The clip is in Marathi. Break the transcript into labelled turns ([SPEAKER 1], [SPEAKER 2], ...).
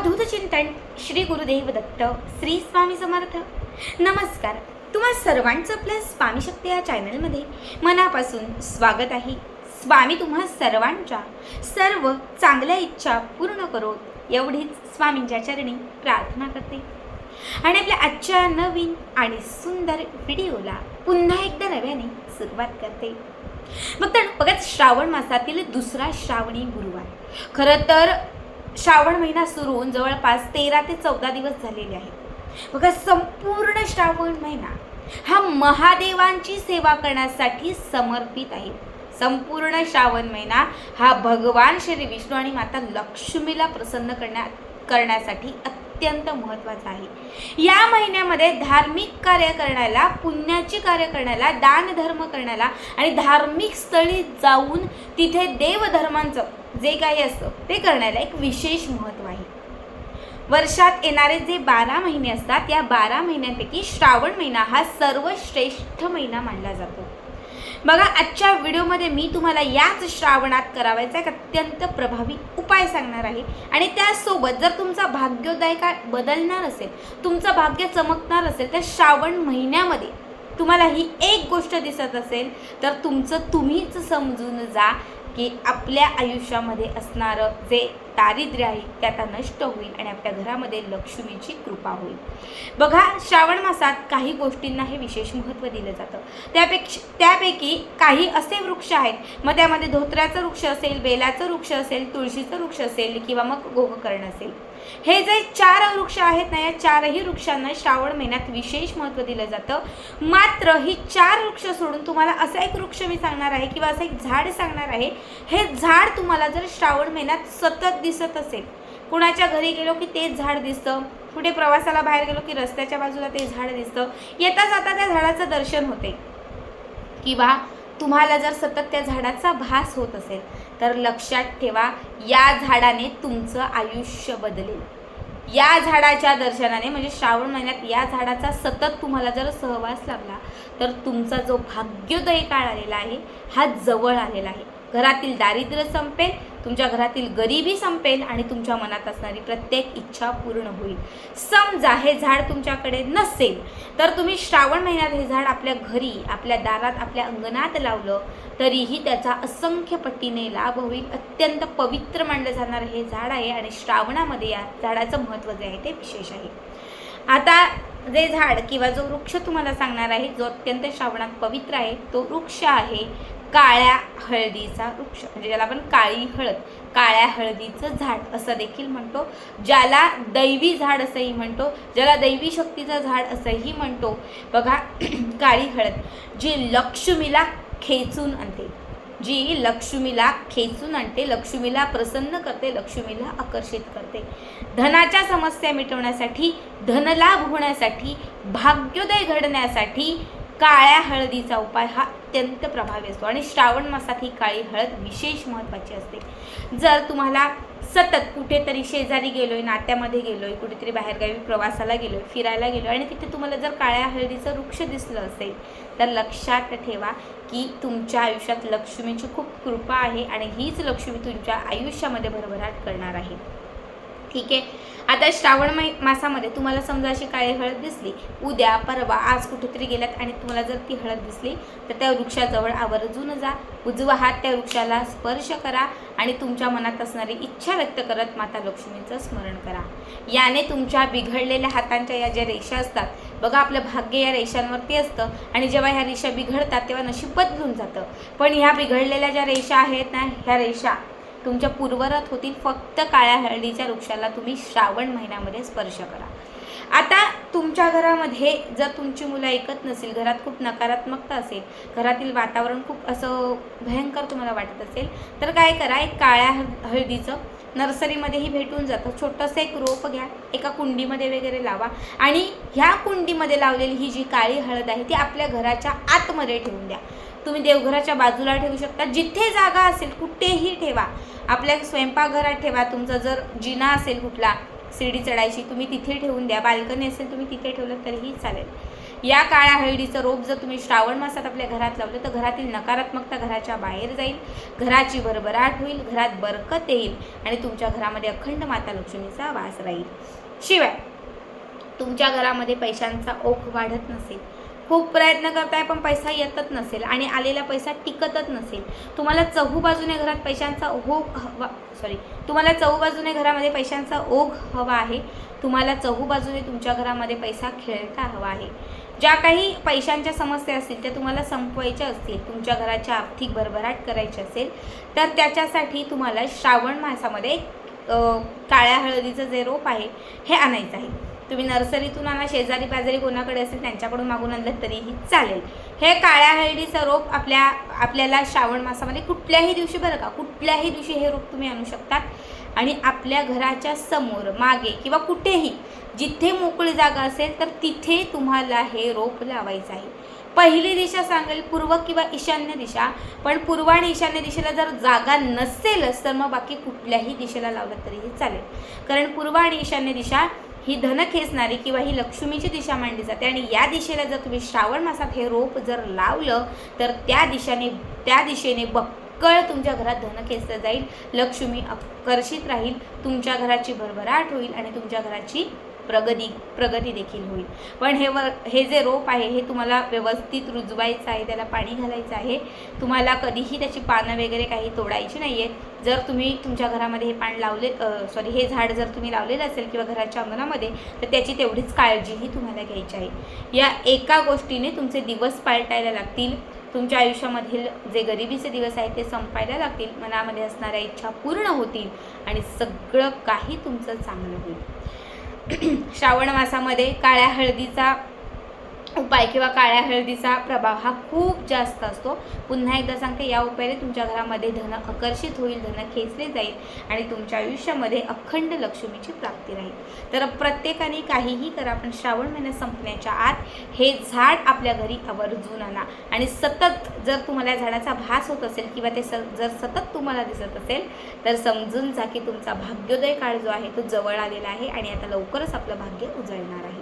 [SPEAKER 1] अवधूत चिंतन श्री गुरुदेव दत्त श्री स्वामी समर्थ. नमस्कार. तुम्हा सर्वांचं आपल्या स्वामी शक्ती या चॅनलमध्ये मनापासून स्वागत आहे. स्वामी तुम्हा सर्वांच्या सर्व चांगल्या इच्छा पूर्ण करो एवढीच स्वामींच्या चरणी प्रार्थना करते. आणि आपल्या आजच्या नवीन आणि सुंदर व्हिडिओला पुन्हा एकदा नव्याने सुरुवात करते. मग तर बघा श्रावण मासातील दुसरा श्रावणी गुरुवार. खरं तर श्रावण महिना सुरू होऊन जवळपास तेरा ते चौदा दिवस झालेले आहेत. बघा संपूर्ण श्रावण महिना हा महादेवांची सेवा करण्यासाठी समर्पित आहे. संपूर्ण श्रावण महिना हा भगवान श्री विष्णू आणि माता लक्ष्मीला प्रसन्न करण्या करण्यासाठी अत्यंत महत्त्वाचा आहे. या महिन्यामध्ये धार्मिक कार्य करण्याला पुण्याची कार्य करण्याला दानधर्म करण्याला आणि धार्मिक स्थळी जाऊन तिथे देवधर्मांचं जे काही असतं ते करण्याला एक विशेष महत्त्व आहे. वर्षात येणारे जे बारा महिने असतात या बारा महिन्यांपैकी श्रावण महिना हा सर्वश्रेष्ठ महिना मानला जातो. बघा आजच्या व्हिडिओमध्ये मी तुम्हाला याच श्रावणात करावायचा एक अत्यंत प्रभावी उपाय सांगणार आहे. आणि त्यासोबत जर तुमचा भाग्योदय काय बदलणार असेल तुमचं भाग्य चमकणार असेल तर श्रावण महिन्यामध्ये तुम्हाला ही एक गोष्ट दिसत असेल तर तुमचं तुम्हीच समजून जा की आपल्या आयुष्यामध्ये असणारं जे दारिद्र्य आहे ते आता नष्ट होईल आणि आपल्या घरामध्ये लक्ष्मीची कृपा होईल. बघा श्रावण मासात काही गोष्टींना हे विशेष महत्त्व दिलं जातं. त्यापेक्षा त्यापैकी काही असे वृक्ष आहेत. मग त्यामध्ये धोत्र्याचं वृक्ष असेल बेलाचं वृक्ष असेल तुळशीचं वृक्ष असेल किंवा मग गोकर्ण असेल. हे जे चार वृक्ष आहेत ना या चारही वृक्षांना श्रावण महिन्यात विशेष महत्त्व दिलं जातं. मात्र ही चार वृक्ष सोडून तुम्हाला असा एक वृक्ष मी सांगणार आहे किंवा असं एक झाड सांगणार आहे हे झाड तुम्हाला जर श्रावण महिन्यात सतत दिसत असेल कुणाच्या घरी गेलो की तेच झाड दिसतं कुठे प्रवासाला बाहेर गेलो की रस्त्याच्या बाजूला ते झाड दिसतं येता जाता त्या झाडाचं दर्शन होते. किंवा तुम्हाला जर सतत त्या झाडाचा भास होत असेल तर लक्षात ठेवा या झाडाने तुमचं आयुष्य बदलेल. या झाडाच्या दर्शनाने म्हणजे श्रावण महिन्यात या झाडाचा सतत तुम्हाला जर सहवास लागला तर तुमचा जो भाग्योदय काळ आलेला आहे हा जवळ आलेला आहे. घरातील दारिद्र्य संपेल तुमच्या घरातील गरिबी संपेल आणि तुमच्या मनात असणारी प्रत्येक इच्छा पूर्ण होईल. समजा हे झाड तुमच्याकडे नसेल तर तुम्ही श्रावण महिन्यात हे झाड आपल्या घरी आपल्या दारात आपल्या अंगणात लावलं तरीही त्याचा असंख्य पटीने लाभ होईल. अत्यंत पवित्र मानलं जाणारं हे झाड आहे आणि श्रावणामध्ये या झाडाचं महत्त्व जे आहे ते विशेष आहे. आता जे झाड किंवा जो वृक्ष तुम्हाला सांगणार आहे जो अत्यंत श्रावणात पवित्र आहे तो वृक्ष आहे काळ्या हळदीचा वृक्ष. म्हणजे ज्याला आपण काळी हळद काळ्या हळदीचं झाड असं देखील म्हणतो. ज्याला दैवी झाड असंही म्हणतो. ज्याला दैवी शक्तीचं झाड असंही म्हणतो. बघा काळी हळद जी लक्ष्मीला खेचून आणते. जी लक्ष्मीला खेचून आणते लक्ष्मीला प्रसन्न करते लक्ष्मीला आकर्षित करते. धनाच्या समस्या मिटवण्यासाठी धनलाभ होण्यासाठी भाग्योदय घडण्यासाठी काळ्या हळदीचा उपाय हा अत्यंत प्रभावी असतो. आणि श्रावण मासात ही काळी हळद विशेष महत्त्वाची असते. जर तुम्हाला सतत कुठेतरी शेजारी गेलो आहे नात्यामध्ये गेलो आहे कुठेतरी बाहेरगावी प्रवासाला गेलो आहे फिरायला गेलो आणि तिथे तुम्हाला जर काळ्या हळदीचं वृक्ष दिसलं असेल तर लक्षात ठेवा की तुमच्या आयुष्यात लक्ष्मीची खूप कृपा आहे आणि हीच लक्ष्मी तुमच्या आयुष्यामध्ये भरभराट करणार आहे. ठीक आहे. आता श्रावण मै मासामध्ये तुम्हाला समजा अशी काळी हळद दिसली उद्या परवा आज कुठेतरी गेल्यात आणि तुम्हाला जर ती हळद दिसली तर त्या वृक्षाजवळ आवर्जून जा. उजवा हात त्या वृक्षाला स्पर्श करा आणि तुमच्या मनात असणारी इच्छा व्यक्त करत माता लक्ष्मीचं स्मरण करा. याने तुमच्या बिघडलेल्या हातांच्या या ज्या रेषा असतात बघा आपलं भाग्य या रेषांवरती असतं आणि जेव्हा ह्या रेषा बिघडतात तेव्हा नशीब बदलून जातं. पण ह्या बिघडलेल्या ज्या रेषा आहेत ना ह्या रेषा तुमच्या पूर्वरत होतील फक्त काळ्या हळदीच्या वृक्षाला तुम्ही श्रावण महिन्यामध्ये स्पर्श करा. आता तुमच्या घरामध्ये जर तुमची मुलं ऐकत नसेल घरात खूप नकारात्मकता असेल घरातील वातावरण खूप असं भयंकर तुम्हाला वाटत असेल तर काय करा एक काळ्या हळ हळदीचं नर्सरीमध्येही भेटून जातं. छोटंसं एक रोप घ्या एका कुंडीमध्ये वगैरे लावा आणि ह्या कुंडीमध्ये लावलेली ही जी काळी हळद आहे ती आपल्या घराच्या आतमध्ये ठेवून द्या. तुम्ही देवघराच्या बाजूला ठेवू शकता. जिथे जागा असेल कुठेही ठेवा. आपल्या स्वयंपाकघरात ठेवा. तुमचा जर जिना असेल कुठला शिडी चढायची तुम्ही तिथे ठेवून द्या. बाल्कनी असेल तुम्ही तिथे ठेवलं तरीही चालेल. या काळ्या हळदीचं रोप जर तुम्ही श्रावण मासात आपल्या घरात लावलं तर घरातील नकारात्मकता घराच्या बाहेर जाईल. घराची भरभराट होईल. घरात बरकत येईल. आणि तुमच्या घरामध्ये अखंड माता लक्ष्मीचा वास राहील. शिवाय तुमच्या घरामध्ये पैशांचा ओघ वाढत नसेल खूप प्रयत्न करताय पण पैसा येतच नसेल आणि आलेला पैसा टिकतच नसेल. तुम्हाला चहू बाजूने घरात पैशांचा ओघ हवा सॉरी तुम्हाला चहूबाजूने घरामध्ये पैशांचा ओघ हवा आहे तुम्हाला चहू बाजूने तुमच्या घरामध्ये पैसा खेळता हवा आहे. ज्या काही पैशांच्या समस्या असतील त्या तुम्हाला संपवायच्या असतील तुमच्या घराच्या आर्थिक भरभराट करायची असेल तर त्याच्यासाठी तुम्हाला श्रावण मासामध्ये काळ्या हळदीचं जे रोप आहे हे आणायचं आहे. तुम्ही नर्सरीतून आणा शेजारी पाजारी कोणाकडे असेल त्यांच्याकडून मागून आणलं तरीही चालेल. हे काळ्या हळदीचं रोप आपल्या आपल्याला श्रावण मासामध्ये कुठल्याही दिवशी बरं का कुठल्याही दिवशी हे रोप तुम्ही आणू शकतात. आणि आपल्या घराच्या समोर मागे किंवा कुठेही जिथे मोकळी जागा असेल तर तिथे तुम्हाला हे रोप लावायचं आहे. पहिली दिशा सांगेल पूर्व किंवा ईशान्य दिशा पण पूर्व आणि ईशान्य दिशेला जर जागा नसेलच तर मग बाकी कुठल्याही दिशेला लावलं तरीही चालेल. कारण पूर्व आणि ईशान्य दिशा ही धन खेचणारी किंवा ही लक्ष्मीची दिशा मांडली जाते आणि या दिशेला जर तुम्ही श्रावण मासात हे रोप जर लावलं तर त्या दिशाने त्या दिशेने बक्कळ तुमच्या घरात धन खेचलं जाईल. लक्ष्मी आकर्षित राहील तुमच्या घराची भरभराट होईल आणि तुमच्या घराची प्रगती प्रगती देखील होईल. पण हे व हे जे रोप आहे हे तुम्हाला व्यवस्थित रुजवायचं आहे त्याला पाणी घालायचं आहे. तुम्हाला कधीही त्याची पानं वगैरे काही तोडायची नाही आहेत जर तुम्ही तुमच्या घरामध्ये हे पान लावले सॉरी हे झाड जर तुम्ही लावलेलं असेल किंवा घराच्या अंगणामध्ये तर त्याची तेवढीच काळजीही तुम्हाला घ्यायची आहे. या एका गोष्टीने तुमचे दिवस पालटायला लागतील. तुमच्या आयुष्यामधील जे गरिबीचे दिवस आहेत ते संपायला लागतील. मनामध्ये असणाऱ्या इच्छा पूर्ण होतील आणि सगळं काही तुमचं चांगलं होईल. श्रावण मासामध्ये काळ्या हळदीचा उपाय किंवा काळ्या हळदीचा प्रभाव हा खूप जास्त असतो. पुन्हा एकदा सांगते या उपायाने तुमच्या घरामध्ये धन आकर्षित होईल धन खेचले जाईल आणि तुमच्या आयुष्यामध्ये अखंड लक्ष्मीची प्राप्ती राहील. तर प्रत्येकाने काहीही करा पण श्रावण महिना संपण्याच्या आत हे झाड आपल्या घरी आवर्जून आणा. आणि सतत जर तुम्हाला झाडाचा भास होत असेल किंवा ते स जर सतत तुम्हाला दिसत असेल तर समजून जा की तुमचा भाग्योदय काळ जो आहे तो जवळ आलेला आहे आणि आता लवकरच आपलं भाग्य उजळणार आहे.